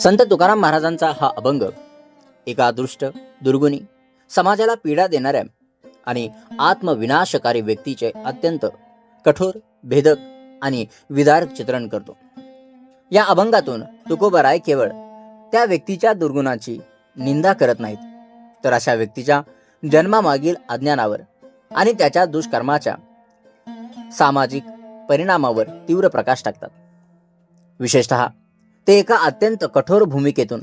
संत तुकाराम महाराजांचा हा अभंग एका दृष्ट दुर्गुणी समाजाला पीडा देणाऱ्या आणि आत्मविनाशकारी व्यक्तीचे अत्यंत कठोर भेदक आणि विदारक चित्रण करतो. या अभंगातून तुकोबराय केवळ त्या व्यक्तीच्या दुर्गुणाची निंदा करत नाहीत तर अशा व्यक्तीच्या जन्मामागील अज्ञानावर आणि त्याच्या दुष्कर्माच्या सामाजिक परिणामावर तीव्र प्रकाश टाकतात. विशेषतः ते एका अत्यंत कठोर भूमिकेतून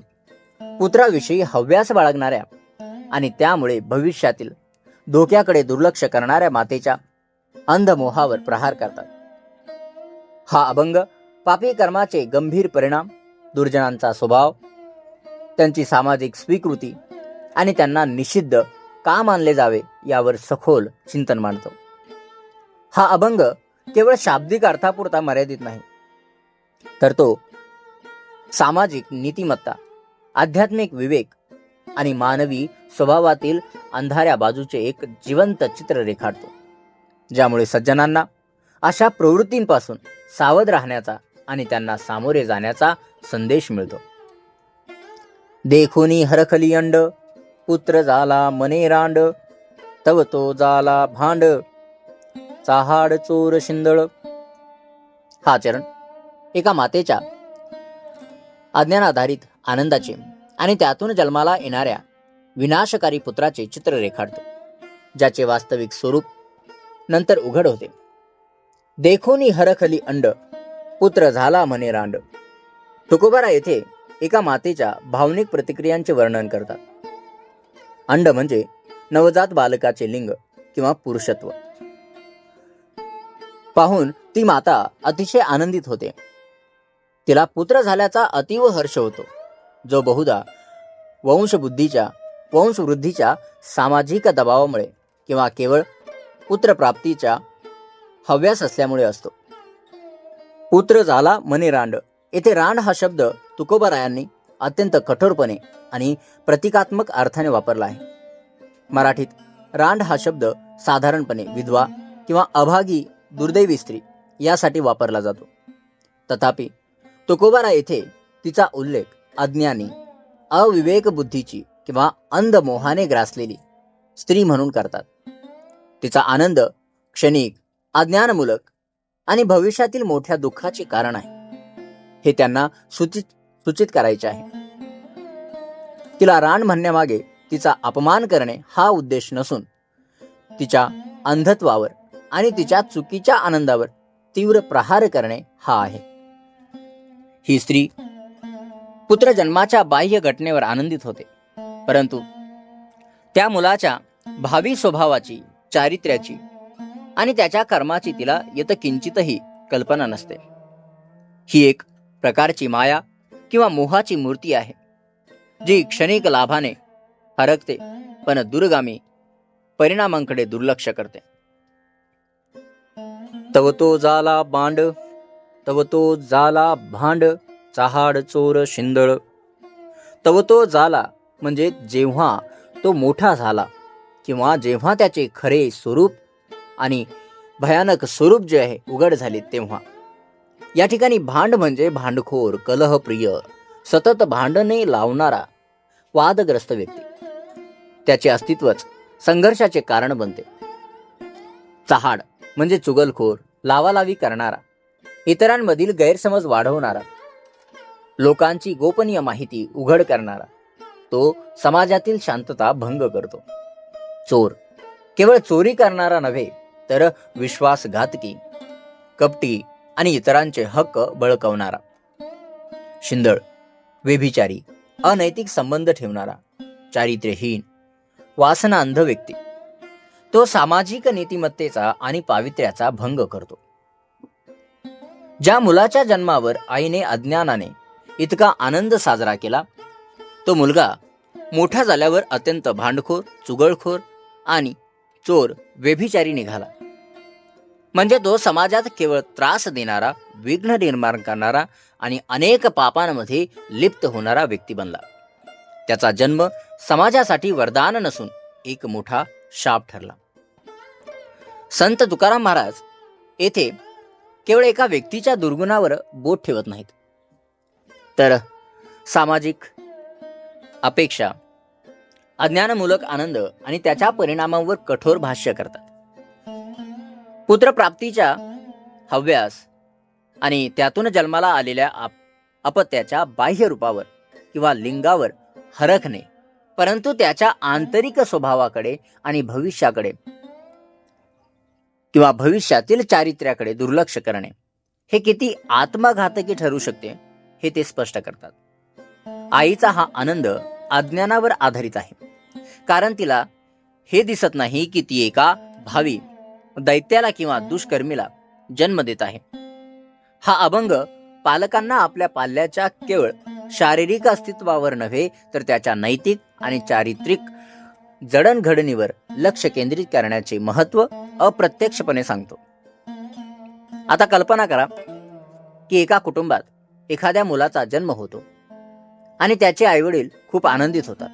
पुत्राविषयी हव्यास बाळगणाऱ्या आणि त्यामुळे भविष्यातील धोक्याकडे दुर्लक्ष करणाऱ्या मातेच्या अंधमोहावर प्रहार करतात. हा अभंग पापी कर्माचे गंभीर परिणाम दुर्जनांचा स्वभाव त्यांची सामाजिक स्वीकृती आणि त्यांना निषिद्ध का मानले जावे यावर सखोल चिंतन मांडतो. हा अभंग केवळ शाब्दिक अर्थापुरता मर्यादित नाही तर तो सामाजिक नीतिमत्ता आध्यात्मिक विवेक आणि मानवी स्वभावातील अंधाऱ्या बाजूचे एक जिवंत चित्र रेखाटतो ज्यामुळे सज्जनांना अशा प्रवृत्तींपासून सावध राहण्याचा आणि त्यांना सामोरे जाण्याचा संदेश मिळतो. देखोनी हरखली अंड पुत्र झाला मने रांड तव तो झाला भांड चाहाड चोर शिंदळ. हा चरण एका मातेच्या अज्ञानाधारित आनंदाचे आणि त्यातून जन्माला येणाऱ्या विनाशकारी पुत्राचे चित्र रेखाटतो ज्याचे वास्तविक स्वरूप नंतर उघड होते. देखोनी हरखली अंड पुत्र झाला म्हणे रांड. तुकोबारा येथे एका मातेच्या भावनिक प्रतिक्रियांचे वर्णन करतात. अंड म्हणजे नवजात बालकाचे लिंग किंवा पुरुषत्व. पाहून ती माता अतिशय आनंदित होते. तिला पुत्र झाल्याचा अतीव हर्ष होतो. जो बहुधा वंशबुद्धीच्या वंशवृद्धीच्या सामाजिक दबावामुळे किंवा केवळ पुत्रप्राप्तीच्या हव्यास असल्यामुळे असतो. पुत्र झाला म्हणे रांड. येथे रांड हा शब्द तुकोबारायांनी अत्यंत कठोरपणे आणि प्रतिकात्मक अर्थाने वापरला आहे. मराठीत रांड हा शब्द साधारणपणे विधवा किंवा अभागी दुर्दैवी स्त्री यासाठी वापरला जातो. तथापि तुकोबारा येथे तिचा उल्लेख अज्ञानी अविवेक बुद्धीची किंवा अंधमोहाने ग्रासलेली स्त्री म्हणून करतात. तिचा आनंद क्षणिक अज्ञानमूलक आणि भविष्यातील मोठ्या दुःखाचे कारण आहे. हे त्यांना सूचित सूचित करायचे आहे. तिला रान म्हणण्यामागे तिचा अपमान करणे हा उद्देश नसून तिच्या अंधत्वावर आणि तिच्या चुकीच्या आनंदावर तीव्र प्रहार करणे हा आहे. ही स्त्री पुत्र जन्माच्या बाह्य घटनेवर आनंदित होते. परंतु त्या मुलाच्या भावी स्वभावाची चारित्र्याची आणि त्याच्या कर्माची तिला येत किंचितही कल्पना नसते. ही एक प्रकारची माया किंवा मोहाची मूर्ती आहे जी क्षणिक लाभाने हरकते पण दुर्गामी परिणामांकडे दुर्लक्ष करते. तव तो झाला बांड तव तो जाला भांड चहाड चोर शिंदळ. तव तो जाला म्हणजे जेव्हा तो मोठा झाला किंवा जेव्हा त्याचे खरे स्वरूप आणि भयानक स्वरूप जे आहे उघड झाले तेव्हा. या ठिकाणी भांड म्हणजे भांडखोर कलहप्रिय सतत भांडणे लावणारा वादग्रस्त व्यक्ती. त्याचे अस्तित्वच संघर्षाचे कारण बनते. चहाड म्हणजे चुगलखोर लावालावी करणारा. इतरांमधील गैरसमज वाढवणारा लोकांची गोपनीय माहिती उघड करणारा तो समाजातील शांतता भंग करतो. चोर केवळ चोरी करणारा नव्हे तर विश्वासघातकी कपटी आणि इतरांचे हक्क बळकवणारा. शिंदळ वेभिचारी अनैतिक संबंध ठेवणारा चारित्र्यहीन वासना अंध व्यक्ती तो सामाजिक नीतिमत्तेचा आणि पावित्र्याचा भंग करतो. ज्या मुलाच्या जन्मावर आईने अज्ञानाने इतका आनंद साजरा केला तो मुलगा मोठा झाल्यावर अत्यंत भांडखोर चुगळखोर आणि चोर व्यभिचारी निघाला. म्हणजे तो समाजात केवळ त्रास देणारा विघ्न निर्माण करणारा आणि अनेक पापांमध्ये लिप्त होणारा व्यक्ती बनला. त्याचा जन्म समाजासाठी वरदान नसून एक मोठा शाप ठरला. संत तुकाराम महाराज येथे केवळ एका व्यक्तीच्या दुर्गुणावर बोट ठेवत नाहीत. तर सामाजिक अपेक्षा अज्ञानमूलक आनंद आणि त्याच्या परिणामांवर कठोर भाष्य करतात. पुत्रप्राप्तीच्या हव्यास आणि त्यातून जन्माला आलेल्या अपत्याच्या बाह्य रूपावर किंवा लिंगावर हरखणे परंतु त्याच्या आंतरिक स्वभावाकडे आणि भविष्याकडे किंवा भविष्यातील चारित्र्याकडे दुर्लक्ष करणे हे किती आत्मघातकी ठरू शकते हे ते स्पष्ट करतात. आईचा हा आनंद अज्ञानावर आधारित आहे. कारण तिला हे दिसत नाही की ती एका भावी दैत्याला किंवा दुष्कर्मीला जन्म देत आहे. हा अभंग पालकांना आपल्या पाल्याच्या केवळ शारीरिक अस्तित्वावर नव्हे तर त्याच्या नैतिक आणि चारित्रिक जडणघडणीवर लक्ष केंद्रित करण्याचे महत्त्व अप्रत्यक्षपणे सांगतो. आता कल्पना करा की एका कुटुंबात एखाद्या मुलाचा जन्म होतो आणि त्याचे आईवडील खूप आनंदित होतात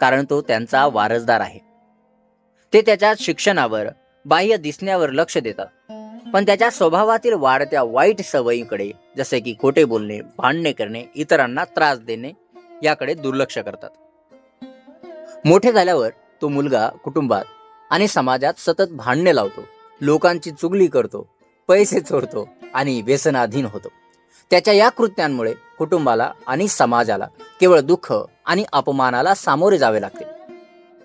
कारण तो त्यांचा वारसदार आहे. ते त्याच्या शिक्षणावर बाह्य दिसण्यावर लक्ष देतात पण त्याच्या स्वभावातील वाढत्या वाईट सवयीकडे जसे की खोटे बोलणे भांडणे करणे इतरांना त्रास देणे याकडे दुर्लक्ष करतात. मोठे झाल्यावर तो मुलगा कुटुंबात आणि समाजात सतत भांडणे लावतो लोकांची चुगली करतो पैसे चोरतो आणि व्यसनाधीन होतो. त्याच्या या कृत्यांमुळे कुटुंबाला आणि समाजाला केवळ दुःख आणि अपमानाला सामोरे जावे लागते.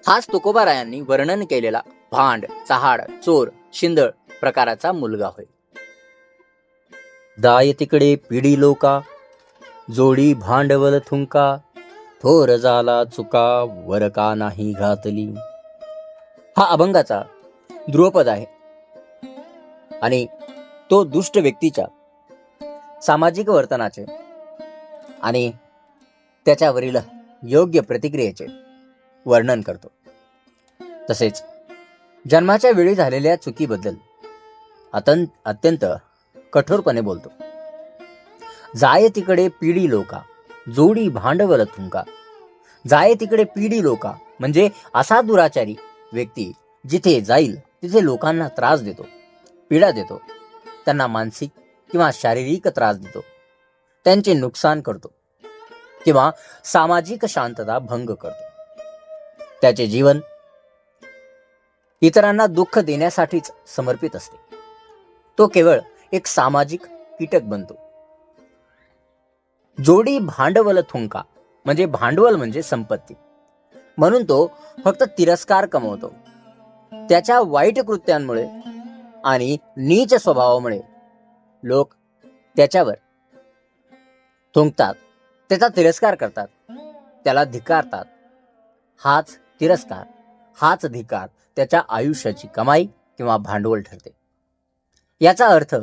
हाच तुकोबारायांनी वर्णन केलेला भांड चहाड चोर शिंदळ प्रकाराचा मुलगा होय. दाय तिकडे पिढी लोका जोडी भांडवल थुंका थोर झाला चुका वर का नाही घातली. हा अभंगाचा ध्रुवपद आहे. आणि तो दुष्ट व्यक्तीच्या सामाजिक वर्तनाचे आणि त्याच्यावरील योग्य प्रतिक्रियेचे वर्णन करतो. तसेच जन्माच्या वेळी झालेल्या चुकीबद्दल अतं अत्यंत कठोरपणे बोलतो. जाय तिकडे पिढी लोका जोडी भांडवल थुंका जाय तिकडे पिढी लोका म्हणजे असा दुराचारी व्यक्ती जिथे जाईल तिथे लोकांना त्रास देतो पीडा देतो त्यांना मानसिक किंवा शारीरिक त्रास देतो त्यांचे नुकसान करतो किंवा सामाजिक शांतता भंग करतो. त्याचे जीवन इतरांना दुःख देण्यासाठीच समर्पित असते. तो केवळ एक सामाजिक कीटक बनतो. जोडी भांडवल थुंका म्हणजे भांडवल म्हणजे संपत्ती. म्हणून तो फक्त तिरस्कार कमवतो. त्याच्या वाईट कृत्यांमुळे आणि नीच स्वभावामुळे लोक त्याच्यावर थुंकतात. त्याचा तिरस्कार करतात. त्याला धिकारतात. हाच तिरस्कार हाच धिकार त्याच्या आयुष्याची कमाई किंवा भांडवल ठरते. याचा अर्थ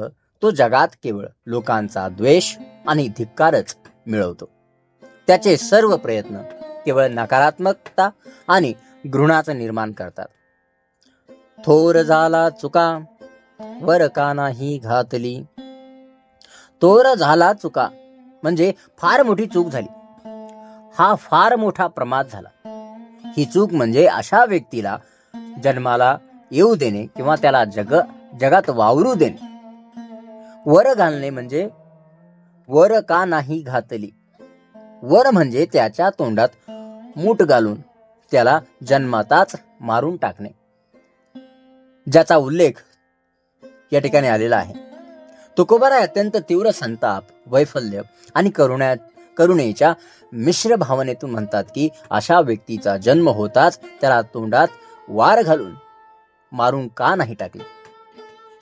तो जगात केवळ लोकांचा द्वेष आणि धिक्कारच मिळवतो. त्याचे सर्व प्रयत्न केवळ नकारात्मकता आणि घृणाचं निर्माण करतात. थोर झाला चुका वर का नाही घातली? तोर झाला चुका म्हणजे फार मोठी चूक झाली. हा फार मोठा प्रमाद झाला. ही चूक म्हणजे अशा व्यक्तीला जन्माला येऊ देणे किंवा त्याला जग जगात वावरू देणे. वर घालणे म्हणजे वर का नाही घातली? वर म्हणजे त्याच्या तोंडात मूठ घालून त्याला जन्माताच मारून टाकणे. ज्याचा उल्लेख या ठिकाणी आलेला आहे. तुकोबाराय अत्यंत तीव्र संताप वैफल्य आणि करुण्या करुणेच्या मिश्र भावनेतून म्हणतात की अशा व्यक्तीचा जन्म होताच त्याला तोंडात वार घालून मारून का नाही टाकले?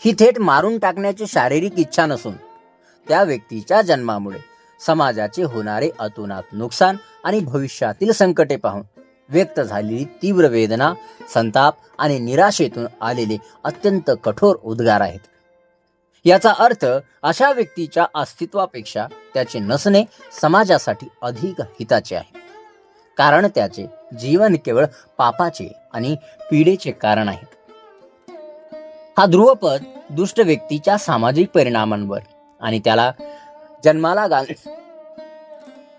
ही थेट मारून टाकण्याची शारीरिक इच्छा नसून त्या व्यक्तीच्या जन्मामुळे समाजाचे होणारे अतोनात नुकसान आणि भविष्यातील संकटे पाहून व्यक्त झालेली तीव्र वेदना संताप आणि निराशेतून आलेले अत्यंत कठोर उद्गार आहेत. याचा अर्थ अशा व्यक्तीच्या अस्तित्वापेक्षा त्याचे नसणे समाजासाठी अधिक हिताचे आहे. कारण त्याचे जीवन केवळ पापाचे आणि पीडेचे कारण आहे हा ध्रुवपद दुष्ट व्यक्तीच्या सामाजिक परिणामांवर आणि त्याला जन्माला घाल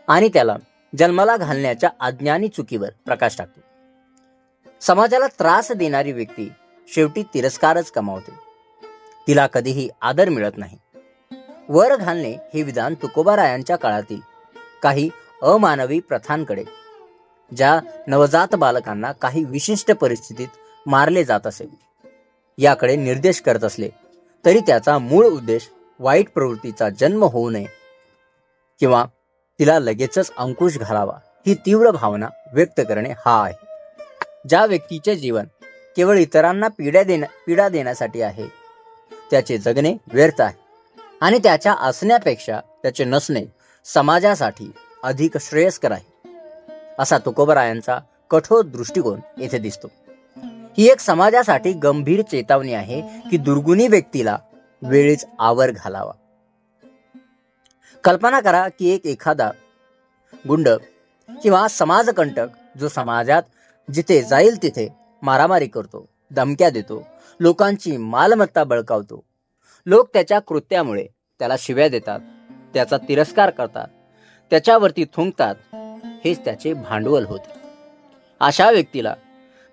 आणि त्याला जन्माला घालण्याच्या अज्ञानी चुकीवर प्रकाश टाकतो. समाजाला त्रास देणारी व्यक्ती शेवटी तिरस्कारच कमावते. तिला कधीही आदर मिळत नाही. वर घालणे हे विधान तुकोबारायांच्या काळातील काही अमानवी प्रथांकडे ज्या नवजात बालकांना काही विशिष्ट परिस्थितीत मारले जात असे. याकडे निर्देश करत असले तरी त्याचा मूळ उद्देश वाईट प्रवृत्तीचा जन्म होऊ नये किंवा तिला लगेचच अंकुश घालावा ही तीव्र भावना व्यक्त करणे हा आहे. ज्या व्यक्तीचे जीवन केवळ इतरांना पीडा देण्या पीडा देण्यासाठी आहे त्याचे जगणे व्यर्थ आहे आणि त्याच्या असण्यापेक्षा त्याचे नसणे समाजासाठी अधिक श्रेयस्कर आहे असा तुकोबरायांचा कठोर दृष्टिकोन येथे दिसतो. ही एक समाजासाठी गंभीर चेतावणी आहे की दुर्गुणी व्यक्तीला वेळीच आवर घालावा. कल्पना करा की एक एखादा गुंड किंवा समाजकंटक जो समाजात जिथे जाईल तिथे मारामारी करतो धमक्या देतो लोकांची मालमत्ता बळकावतो. लोक त्याच्या कृत्यामुळे त्याला शिव्या देतात त्याचा तिरस्कार करतात त्याच्यावरती थुंकतात हेच त्याचे भांडवल होते. अशा व्यक्तीला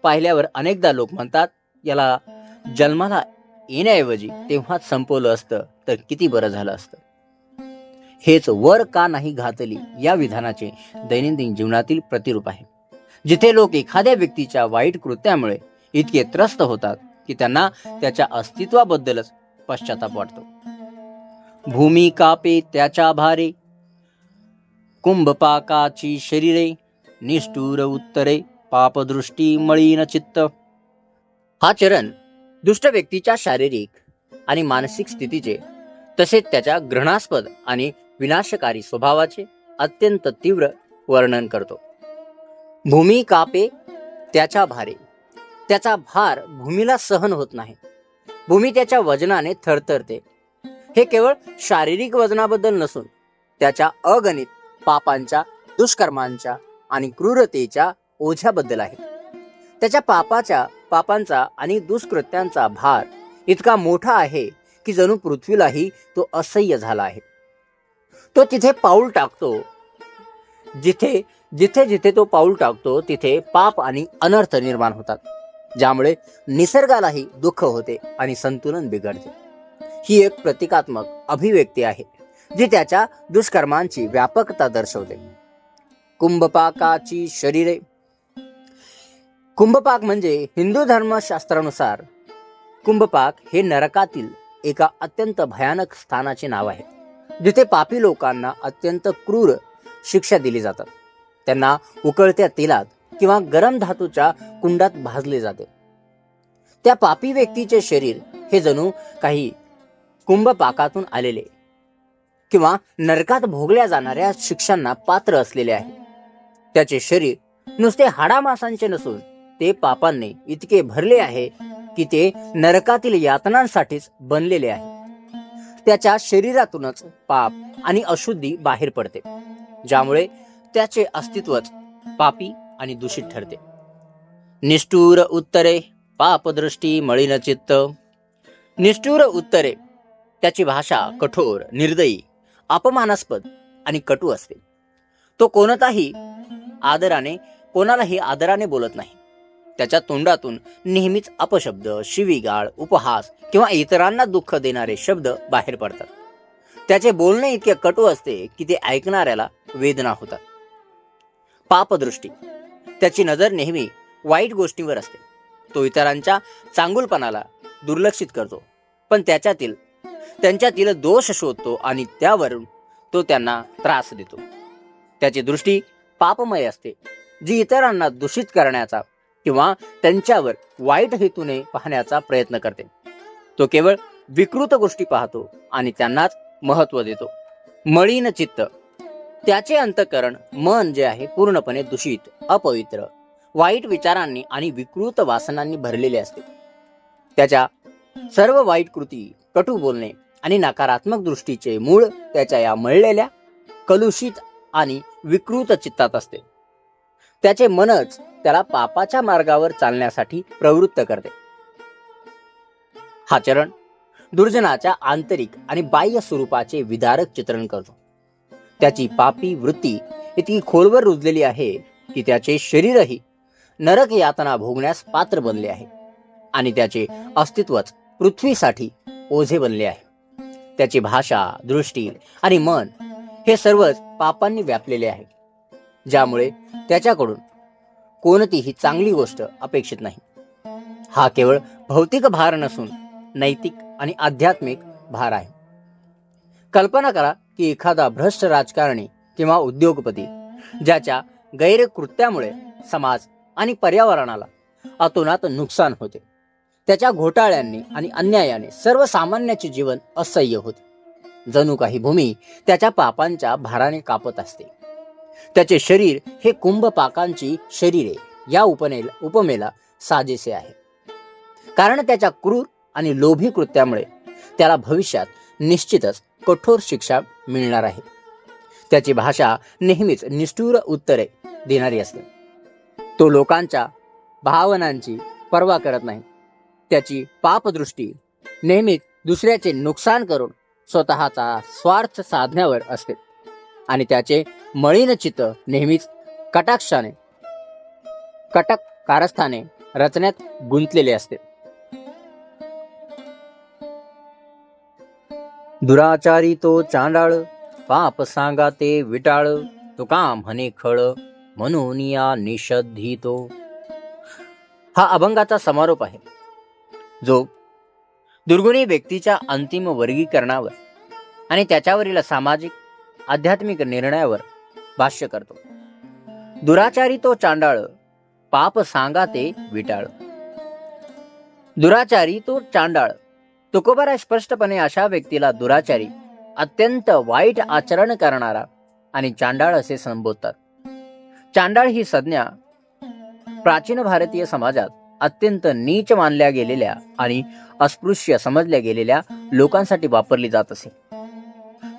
पाहिल्यावर अनेकदा लोक म्हणतात याला जन्माला येण्याऐवजी तेव्हाच संपवलं असतं तर किती बरं झालं असतं. हेच वर का नाही घातली या विधानाचे दैनंदिन जीवनातील प्रतिरूप आहे. जिथे लोक एखाद्या व्यक्तीच्या वाईट कृत्यामुळे इतके त्रस्त होतात की त्यांना त्याच्या अस्तित्वाबद्दलच पश्चाताप वाटतो. भूमी कापे त्याच्या भारे कुंभपाकाची शरीरे निष्ठुर उत्तरे पापदृष्टी मळीन चित्त. हा चरण दुष्ट व्यक्तीच्या शारीरिक आणि मानसिक स्थितीचे तसेच त्याच्या घृणास्पद आणि विनाशकारी स्वभावाचे अत्यंत तीव्र वर्णन करतो. भूमी कापे त्याच्या भारे. त्याचा भार भूमीला सहन होत नाही. भूमी त्याच्या वजनाने थरथरते. हे केवळ शारीरिक वजनाबद्दल नसून त्याच्या अगणित पापांच्या दुष्कर्मांच्या आणि क्रूरतेच्या ओझ्याबद्दल आहे. त्याच्या पापाच्या पापांचा आणि दुष्कृत्यांचा भार इतका मोठा आहे की जणू पृथ्वीलाही तो असह्य झाला आहे. तो तिथे पाऊल टाकतो. जिथे जिथे जिथे तो पाऊल टाकतो तिथे पाप आणि अनर्थ निर्माण होतात. ज्यामुळे निसर्गालाही दुःख होते आणि संतुलन बिघडते. ही एक प्रतिकात्मक अभिव्यक्ती आहे जी त्याच्या दुष्कर्मांची व्यापकता दर्शवते. कुंभपाकाची शरीरे कुंभपाक म्हणजे हिंदू धर्मशास्त्रानुसार कुंभपाक हे नरकातील एका अत्यंत भयानक स्थानाचे नाव आहे जिथे पापी लोकांना अत्यंत क्रूर शिक्षा दिली जातात. त्यांना उकळत्या तेलात किंवा गरम धातूच्या कुंडात भाजले जाते. त्या पापी व्यक्तीचे शरीर हे जणू काही कुंभपाकातून आलेले किंवा नरकात भोगल्या जाणाऱ्या शिक्षांना पात्र असलेले आहे. त्याचे शरीर नुसते हाडामासांचे नसून ते पापांनी इतके भरले आहे की ते नरकातील यातनांसाठीच बनलेले आहे. त्याच्या शरीरातूनच पाप आणि अशुद्धी बाहेर पडते ज्यामुळे त्याचे अस्तित्वच पापी आणि दूषित ठरते. निष्ठूर उत्तरे पापदृष्टी मळीन चित्त. निष्ठूर उत्तरे त्याची भाषा कठोर निर्दयी अपमानास्पद आणि कटू असते. तो कोणताही आदराने कोणालाही आदराने बोलत नाही. त्याच्या तोंडातून नेहमीच अपशब्द शिवीगाळ उपहास किंवा इतरांना दुःख देणारे शब्द बाहेर पडतात. त्याचे बोलणे इतके कटू असते की ते ऐकणाऱ्याला वेदना होतात. पापदृष्टी. त्याची नजर नेहमी वाईट गोष्टींवर असते. तो इतरांच्या चांगुलपणाला दुर्लक्षित करतो. पण त्याच्यातील त्यांच्यातील दोष शोधतो आणि त्यावरून तो त्यांना त्रास देतो. त्याची दृष्टी पापमय असते जी इतरांना दूषित करण्याचा किंवा त्यांच्यावर वाईट हेतूने पाहण्याचा प्रयत्न करते. तो केवळ विकृत गोष्टी पाहतो आणि त्यांनाच महत्त्व देतो. मळीन चित्त. त्याचे अंतकरण मन जे आहे पूर्णपणे दूषित अपवित्र वाईट विचारांनी आणि विकृत वासनांनी भरलेले असते. त्याच्या सर्व वाईट कृती कटू बोलणे आणि नकारात्मक दृष्टीचे मूळ त्याच्या या मळलेल्या कलुषित आणि विकृत चित्तात असते. त्याचे मनच त्याला पापाच्या मार्गावर चालण्यासाठी प्रवृत्त करते. हा चरण दुर्जनाच्या आंतरिक आणि बाह्य स्वरूपाचे विदारक चित्रण करतो. त्याची पापी वृत्ती इतकी खोलवर रुजलेली आहे की त्याचे शरीरही नरक यातना भोगण्यास पात्र बनले आहे आणि त्याचे अस्तित्वच पृथ्वीसाठी ओझे बनले आहे. त्याची भाषा दृष्टी आणि मन हे सर्वच पापांनी व्यापलेले आहे. ज्यामुळे त्याच्याकडून कोणतीही चांगली गोष्ट अपेक्षित नाही. हा केवळ भौतिक भार नसून नैतिक आणि आध्यात्मिक भार आहे. कल्पना करा की एखादा भ्रष्ट राजकारणी किंवा उद्योगपती ज्याच्या गैरकृत्यामुळे समाज आणि पर्यावरणाला अतोनात नुकसान होते. त्याच्या घोटाळ्यांनी आणि अन्यायाने सर्वसामान्याचे जीवन असह्य होते. जणू काही भूमी त्याच्या पापांच्या भाराने कापत असते. त्याचे शरीर हे कुंभपाकांची शरीरे या उपनेला उपमेला साजेसे आहे. कारण त्याच्या क्रूर आणि लोभी कृत्यामुळे त्याला भविष्यात निश्चितच कठोर शिक्षा मिळणार आहे. त्याची भाषा नेहमीच निष्ठुर उत्तरे देणारी असते. तो लोकांच्या भावनांची पर्वा करत नाही. त्याची पापदृष्टी नेहमीच दुसऱ्याचे नुकसान करून स्वतःचा स्वार्थ साधण्यावर असते. आणि त्याचे मळीन चित्त नेहमीच कटाक्षाने कटक कारस्थाने रचण्यात गुंतलेले असते. दुराचारी तो चांडाळ पाप सांगा ते विटाळ तुका म्हणे खळ म्हणून या निषद्धितो हा अभंगाचा समारोप आहे जो दुर्गुणी व्यक्तीच्या अंतिम वर्गीकरणावर आणि त्याच्यावरील सामाजिक आध्यात्मिक निर्णयावर भाष्य करतो. दुराचारी तो चांडाळ पाप सांगा ते विटाळ. दुराचारी तो चांडाळ तुकोबारा स्पष्टपणे अशा व्यक्तीला दुराचारी अत्यंत वाईट आचरण करणारा आणि चांडाळ असे संबोधतात. चांडाळ ही संज्ञा प्राचीन भारतीय समाजात अत्यंत नीच मानल्या गेलेल्या आणि अस्पृश्य समजल्या गेलेल्या लोकांसाठी वापरली जात असे.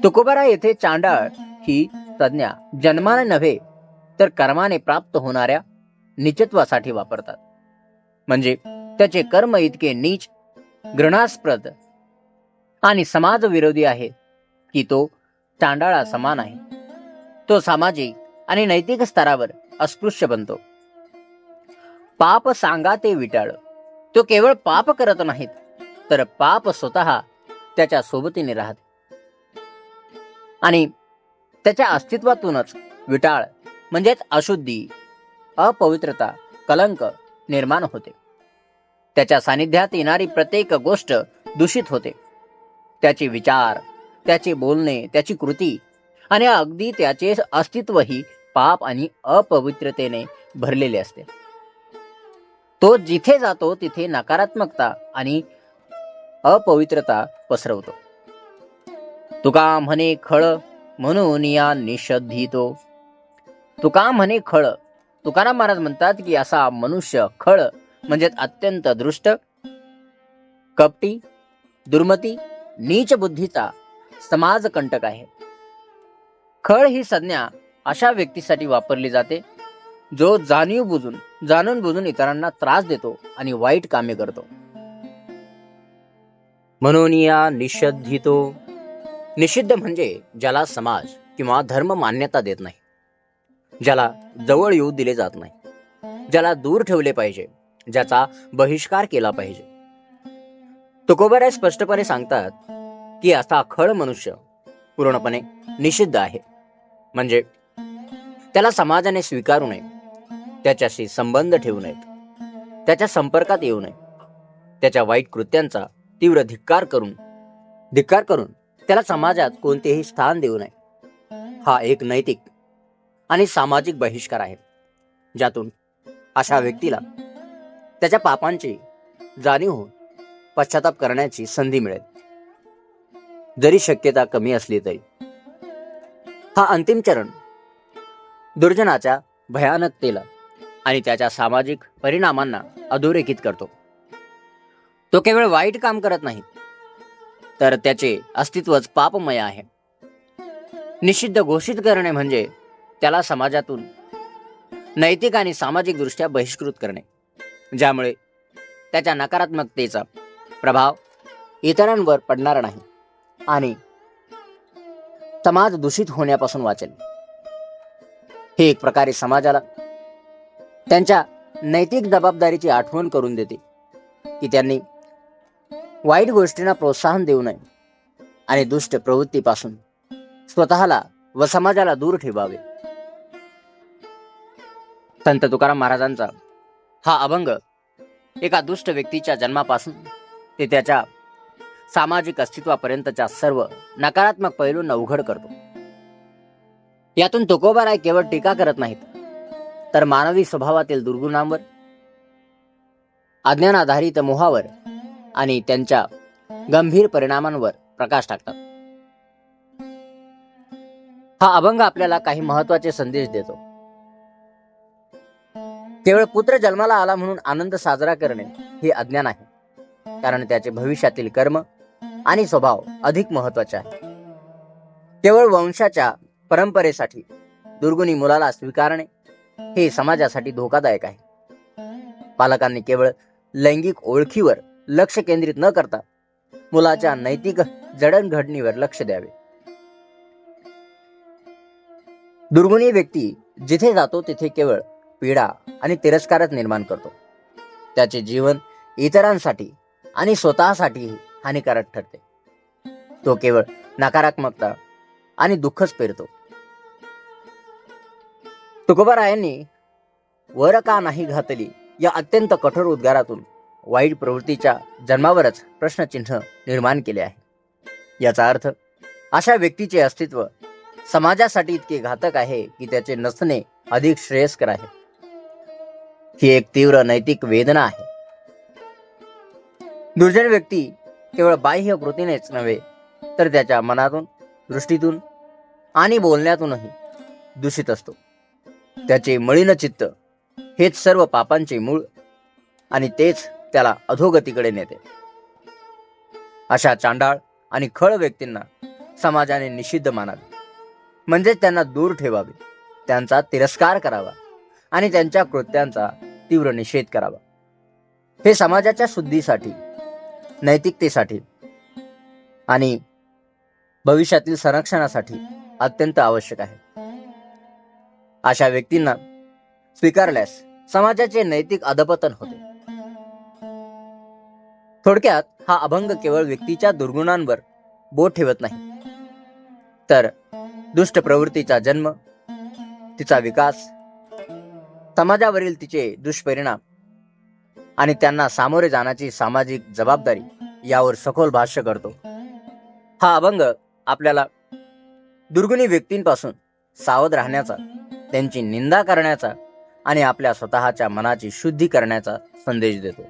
तुकोबारा येथे चांडाळ ही संज्ञा जन्माने नव्हे तर कर्माने प्राप्त होणाऱ्या निचत्वासाठी वापरतात. म्हणजे त्याचे कर्म इतके नीच घृणास्पद आणि समाजविरोधी आहे की तो चांडाळा समान आहे. तो सामाजिक आणि नैतिक स्तरावर अस्पृश्य बनतो. पाप सांगा ते विटाळ. तो केवळ पाप करत नाहीत तर पाप स्वतः त्याच्या सोबतीने राहते. आणि त्याच्या अस्तित्वातूनच विटाळ म्हणजेच अशुद्धी अपवित्रता कलंक निर्माण होते. त्याच्या सानिध्यात येणारी प्रत्येक गोष्ट दूषित होते. त्याचे विचार त्याचे बोलणे त्याची कृती आणि अगदी त्याचे अस्तित्वही पाप आणि अपवित्रतेने भरलेले असते. तो जिथे जातो तिथे नकारात्मकता आणि अपवित्रता पसरवतो. तुका म्हणे खळ म्हणून या निषद्धितो. तुका म्हणे खळ. तुकाराम महाराज म्हणतात की असा मनुष्य खळ म्हणजे अत्यंत दृष्ट कपटी दुर्मती नीच बुद्धीचा समाजकंटक आहे. खळ ही संज्ञा अशा व्यक्तीसाठी वापरली जाते जो जाणीव बुजून जाणून बुजून इतरांना त्रास देतो आणि वाईट कामे करतो. म्हणून या निषद्धितो. निषिद्ध म्हणजे ज्याला समाज किंवा धर्म मान्यता देत नाही ज्याला जवळ येऊ दिले जात नाही ज्याला दूर ठेवले पाहिजे ज्याचा बहिष्कार केला पाहिजे. तुकोबाराय स्पष्टपणे सांगतात की असा खळ मनुष्य पूर्णपणे निषिद्ध आहे. म्हणजे त्याला समाजाने स्वीकारू नये त्याच्याशी संबंध ठेवू नयेत त्याच्या संपर्कात येऊ नये त्याच्या वाईट कृत्यांचा तीव्र धिक्कार करून धिक्कार करून त्याला समाजात कोणतेही स्थान देऊ नये. हा एक नैतिक आणि सामाजिक बहिष्कार आहे. ज्यातून अशा व्यक्तीला त्याच्या पापांची जाणीव होऊन पश्चाताप करण्याची संधी मिळेल. जरी शक्यता कमी असली तरी. हा अंतिम चरण दुर्जनाच्या भयानकतेला आणि त्याच्या सामाजिक परिणामांना अधोरेखित करतो. तो केवळ वाईट काम करत नाही तर त्याचे अस्तित्वच पापमय आहे. निषिद्ध घोषित करणे म्हणजे त्याला समाजातून नैतिक आणि सामाजिक दृष्ट्या बहिष्कृत करणे ज्यामुळे त्याच्या नकारात्मकतेचा प्रभाव इतरांवर पडणार नाही आणि समाज दूषित होण्यापासून वाचेल. हे एक प्रकारे समाजाला त्यांच्या नैतिक जबाबदारीची आठवण करून देते की त्यांनी वाईट गोष्टींना प्रोत्साहन देऊ नये आणि दुष्ट प्रवृत्तीपासून स्वतःला व समाजाला दूर ठेवावे. संत तुकाराम महाराजांचा हा अभंग एका दुष्ट व्यक्तीच्या जन्मापासून ते त्याच्या सामाजिक अस्तित्वापर्यंतच्या सर्व नकारात्मक पैलूंना उघड करतो. यातून तुकोबाराय केवळ टीका करत नाहीत तर मानवी स्वभावातील दुर्गुणांवर अज्ञानाधारित मोहावर आणि त्यांच्या गंभीर परिणामांवर प्रकाश टाकतात. हा अभंग आपल्याला काही महत्त्वाचे संदेश देतो. केवळ पुत्र जन्माला आला म्हणून आनंद साजरा करणे हे अज्ञान आहे. कारण त्याचे भविष्यातील कर्म आणि स्वभाव अधिक महत्त्वाचे आहे. केवळ वंशाच्या परंपरेसाठी दुर्गुणी मुलाला स्वीकारणे हे समाजासाठी धोकादायक आहे. पालकांनी केवळ लैंगिक ओळखीवर लक्ष केंद्रित न करता मुलाच्या नैतिक जडणघडणीवर लक्ष द्यावे. दुर्गुणी व्यक्ती जिथे जातो तिथे केवळ पीडा आणि तिरस्कारच निर्माण करतो. त्याचे जीवन इतरांसाठी आणि स्वतःसाठीही हानिकारक ठरते. तो केवळ नकारात्मकता आणि दुःखच पेरतो. तुकोबारायांनी वर का नाही घातली या अत्यंत कठोर उद्गारातून वाईट प्रवृत्तीच्या जन्मावरच प्रश्नचिन्ह निर्माण केले आहे. याचा अर्थ अशा व्यक्तीचे अस्तित्व समाजासाठी इतके घातक आहे की त्याचे नसणे अधिक श्रेयस्कर आहे. ही एक तीव्र नैतिक वेदना आहे. दुर्जन व्यक्ती केवळ बाह्य कृतीनेच नव्हे तर त्याच्या मनातून दृष्टीतून आणि बोलण्यातूनही दूषित असतो. त्याचे मळीन चित्त हेच सर्व पापांचे मूळ आणि तेच त्याला अधोगतीकडे नेते. अशा चांडाळ आणि खळ व्यक्तींना समाजाने निषिद्ध मानावे. म्हणजे त्यांना दूर ठेवावे. त्यांचा तिरस्कार करावा आणि त्यांच्या कृत्यांचा तीव्र निषेध करावा. हे समाजाच्या शुद्धीसाठी नैतिकतेसाठी आणि भविष्यातील संरक्षणासाठी अत्यंत आवश्यक आहे. अशा व्यक्तींना स्वीकारल्यास समाजाचे नैतिक अधपतन होते. थोडक्यात हा अभंग केवळ व्यक्तीच्या दुर्गुणांवर बोट ठेवत नाही. तर दुष्ट प्रवृत्तीचा जन्म तिचा विकास समाजावरील तिचे दुष्परिणाम आणि त्यांना सामोरे जाण्याची सामाजिक जबाबदारी यावर सखोल भाष्य करतो. हा अभंग आपल्याला दुर्गुणी व्यक्तींपासून सावध राहण्याचा त्यांची निंदा करण्याचा आणि आपल्या स्वतःच्या मनाची शुद्धी करण्याचा संदेश देतो.